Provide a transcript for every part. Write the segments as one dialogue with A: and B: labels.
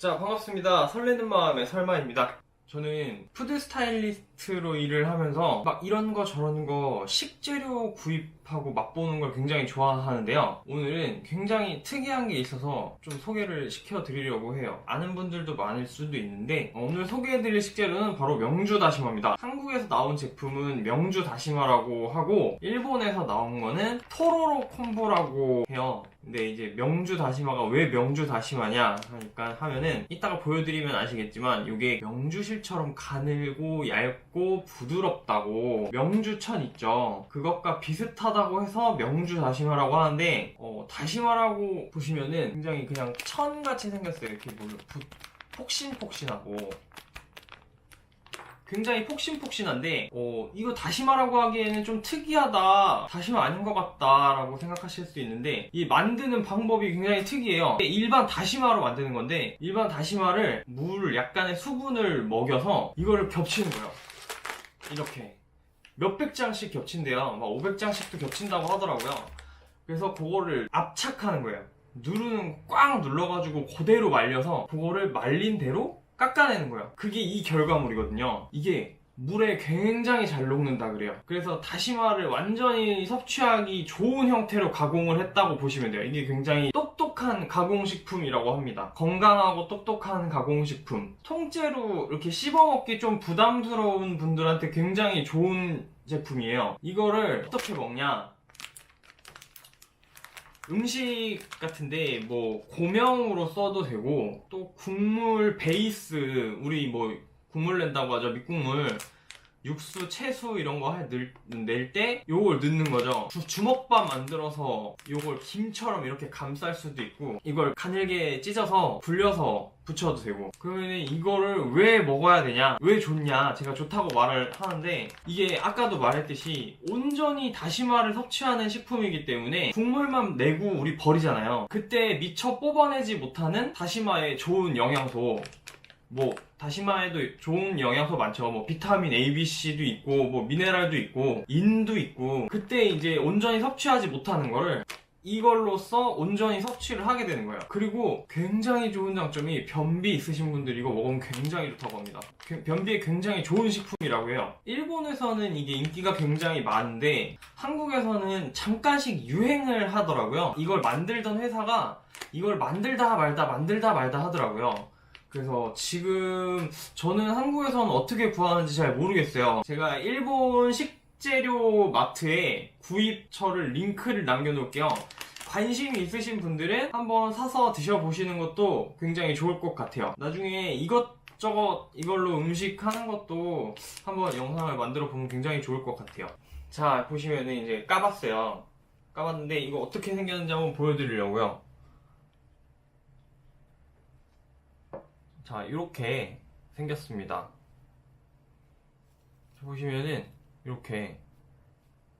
A: 자, 반갑습니다. 설레는 마음의 설마입니다. 저는 푸드 스타일리스트 로 일을 하면서 막 이런 거 저런 거 식재료 구입하고 맛보는 걸 굉장히 좋아하는데요. 오늘은 굉장히 특이한 게 있어서 좀 소개를 시켜드리려고 해요. 아는 분들도 많을 수도 있는데 어, 오늘 소개해드릴 식재료는 바로 명주 다시마입니다. 한국에서 나온 제품은 명주 다시마라고 하고 일본에서 나온 거는 토로로 콤보라고 해요. 근데 이제 명주 다시마가 왜 명주 다시마냐 하니까 하면은 이따가 보여드리면 아시겠지만 이게 명주실처럼 가늘고 얇고 부드럽다고 명주천 있죠? 그것과 비슷하다고 해서 명주 다시마라고 하는데 어, 다시마라고 보시면은 굉장히 그냥 천같이 생겼어요. 이렇게 뭐 부- 폭신폭신하고 굉장히 폭신폭신한데 어, 이거 다시마라고 하기에는 좀 특이하다 다시마 아닌 것 같다라고 생각하실 수 있는데 이 만드는 방법이 굉장히 특이해요. 일반 다시마로 만드는 건데 일반 다시마를 물 약간의 수분을 먹여서 이거를 겹치는 거예요. 이렇게. 몇백 장씩 겹친대요. 막 500장씩도 겹친다고 하더라고요. 그래서 그거를 압착하는 거예요. 누르는 꽉 눌러가지고 그대로 말려서 그거를 말린 대로 깎아내는 거예요. 그게 이 결과물이거든요. 이게 물에 굉장히 잘 녹는다 그래요. 그래서 다시마를 완전히 섭취하기 좋은 형태로 가공을 했다고 보시면 돼요. 이게 굉장히 똑똑한 가공식품이라고 합니다. 건강하고 똑똑한 가공식품. 통째로 이렇게 씹어먹기 좀 부담스러운 분들한테 굉장히 좋은 제품이에요. 이거를 어떻게 먹냐? 음식 같은데 뭐 고명으로 써도 되고 또 국물 베이스 우리 뭐 국물 낸다고 하죠 밑국물 육수 채수 이런 거 낼 때 요걸 넣는 거죠. 주- 주먹밥 만들어서 요걸 김처럼 이렇게 감쌀 수도 있고 이걸 가늘게 찢어서 불려서 붙여도 되고. 그러면 이거를 왜 먹어야 되냐? 왜 좋냐? 제가 좋다고 말을 하는데 이게 아까도 말했듯이 온전히 다시마를 섭취하는 식품이기 때문에 국물만 내고 우리 버리잖아요. 그때 미처 뽑아내지 못하는 다시마의 좋은 영양소 뭐 다시마에도 좋은 영양소 많죠. 뭐 비타민 A, B, C도 있고 뭐 미네랄도 있고 인도 있고 그때 이제 온전히 섭취하지 못하는 거를 이걸로써 온전히 섭취를 하게 되는 거예요. 그리고 굉장히 좋은 장점이 변비 있으신 분들 이거 먹으면 굉장히 좋다고 합니다. 그- 변비에 굉장히 좋은 식품이라고 해요. 일본에서는 이게 인기가 굉장히 많은데 한국에서는 잠깐씩 유행을 하더라고요. 이걸 만들던 회사가 이걸 만들다 말다 만들다 말다 하더라고요. 그래서 지금 저는 한국에서는 어떻게 구하는지 잘 모르겠어요. 제가 일본 식재료 마트에 구입처를 링크를 남겨놓을게요. 관심이 있으신 분들은 한번 사서 드셔보시는 것도 굉장히 좋을 것 같아요. 나중에 이것저것 이걸로 음식 하는 것도 한번 영상을 만들어 보면 굉장히 좋을 것 같아요. 자, 보시면은 이제 까봤어요. 까봤는데 이거 어떻게 생겼는지 한번 보여드리려고요. 자, 이렇게 생겼습니다. 자, 보시면은 이렇게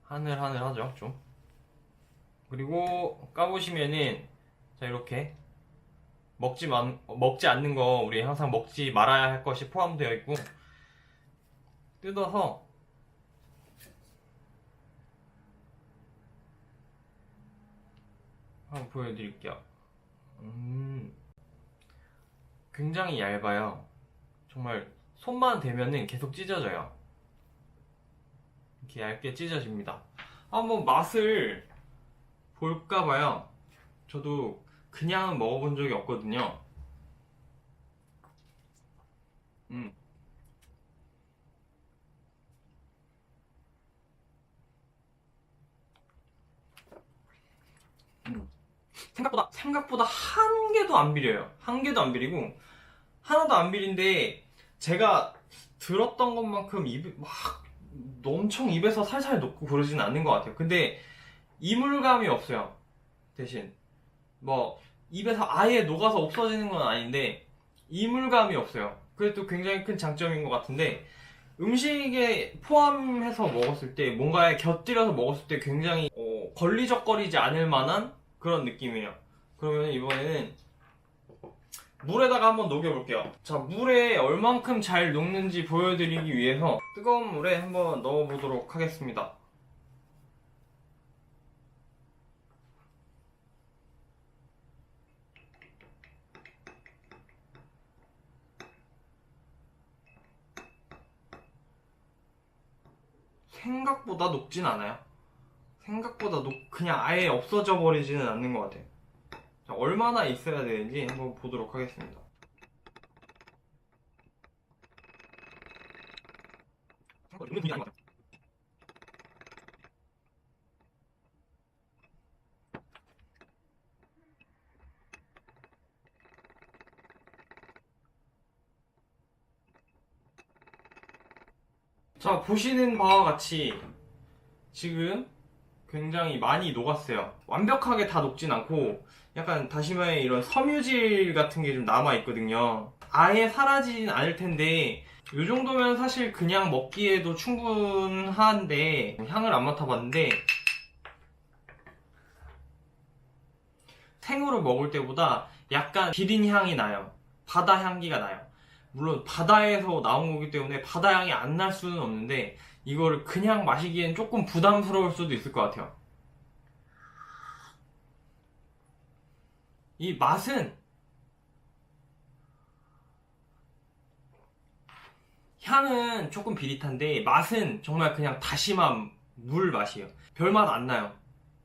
A: 하늘하늘하죠, 좀. 그리고 까보시면은 자 이렇게 먹지 만 먹지 않는 거 우리 항상 먹지 말아야 할 것이 포함되어 있고 뜯어서 한번 보여드릴게요. 음. 굉장히 얇아요. 정말 손만 대면은 계속 찢어져요. 이렇게 얇게 찢어집니다. 한번 맛을 볼까 봐요. 저도 그냥 먹어본 적이 없거든요. 음. 음. 생각보다 생각보다 한 개도 안 비려요. 한 개도 안 비리고 하나도 안 비린데 제가 들었던 것만큼 입이 막 엄청 입에서 살살 녹고 그러지는 않는 것 같아요. 근데 이물감이 없어요. 대신 뭐 입에서 아예 녹아서 없어지는 건 아닌데 이물감이 없어요. 또 굉장히 큰 장점인 것 같은데 음식에 포함해서 먹었을 때 뭔가에 곁들여서 먹었을 때 굉장히 어, 걸리적거리지 않을 만한 그런 느낌이에요. 그러면 이번에는 물에다가 한번 녹여볼게요. 자, 물에 얼만큼 잘 녹는지 보여드리기 위해서 뜨거운 물에 한번 넣어보도록 하겠습니다. 생각보다 녹진 않아요. 생각보다 녹, 그냥 아예 없어져 버리지는 않는 것 같아요. 자, 얼마나 있어야 되는지 한번 보도록 하겠습니다. 자, 보시는 바와 같이 지금 굉장히 많이 녹았어요. 완벽하게 다 녹진 않고 약간 다시마에 이런 섬유질 같은 게 좀 남아 있거든요. 아예 사라지진 않을 텐데 이 정도면 사실 그냥 먹기에도 충분한데 향을 안 맡아봤는데 생으로 먹을 때보다 약간 비린 향이 나요. 바다 향기가 나요. 물론 바다에서 나온 거기 때문에 바다 향이 안 날 수는 없는데 이거를 그냥 마시기엔 조금 부담스러울 수도 있을 것 같아요. 이 맛은 향은 조금 비릿한데 맛은 정말 그냥 다시마 물 맛이에요. 별 맛 안 나요.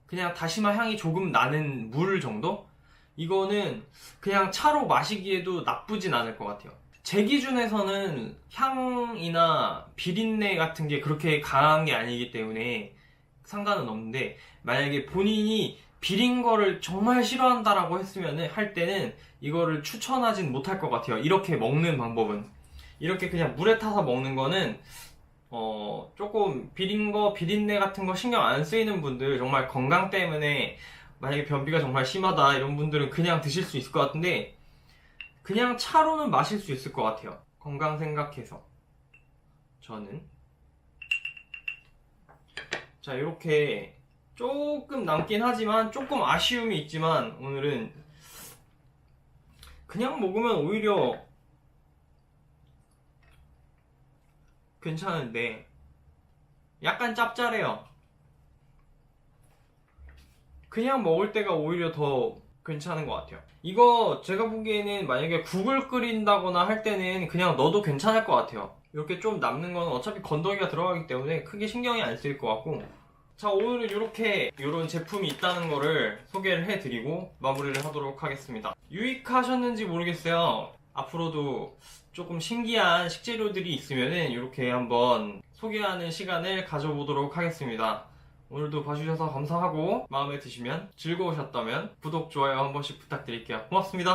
A: 그냥 다시마 향이 조금 나는 물 정도? 이거는 그냥 차로 마시기에도 나쁘진 않을 것 같아요. 제 기준에서는 향이나 비린내 같은 게 그렇게 강한 게 아니기 때문에 상관은 없는데 만약에 본인이 비린 거를 정말 싫어한다라고 했으면 할 때는 이거를 추천하진 못할 것 같아요. 이렇게 먹는 방법은. 이렇게 그냥 물에 타서 먹는 거는 어, 조금 비린 거, 비린내 같은 거 신경 안 쓰이는 분들, 정말 건강 때문에 만약에 변비가 정말 심하다 이런 분들은 그냥 드실 수 있을 것 같은데 그냥 차로는 마실 수 있을 것 같아요. 건강 생각해서. 저는. 자, 이렇게 조금 남긴 하지만 조금 아쉬움이 있지만 오늘은 그냥 먹으면 오히려 괜찮은데 약간 짭짤해요. 그냥 먹을 때가 오히려 더 괜찮은 것 같아요. 이거 제가 보기에는 만약에 국을 끓인다거나 할 때는 그냥 넣어도 괜찮을 것 같아요. 이렇게 좀 남는 거는 어차피 건더기가 들어가기 때문에 크게 신경이 안 쓰일 것 같고 자 오늘은 이렇게 이런 제품이 있다는 거를 소개를 해드리고 마무리를 하도록 하겠습니다. 유익하셨는지 모르겠어요. 앞으로도 조금 신기한 식재료들이 있으면은 이렇게 한번 소개하는 시간을 가져보도록 하겠습니다. 오늘도 봐주셔서 감사하고 마음에 드시면 즐거우셨다면 구독, 좋아요 한 번씩 부탁드릴게요. 고맙습니다.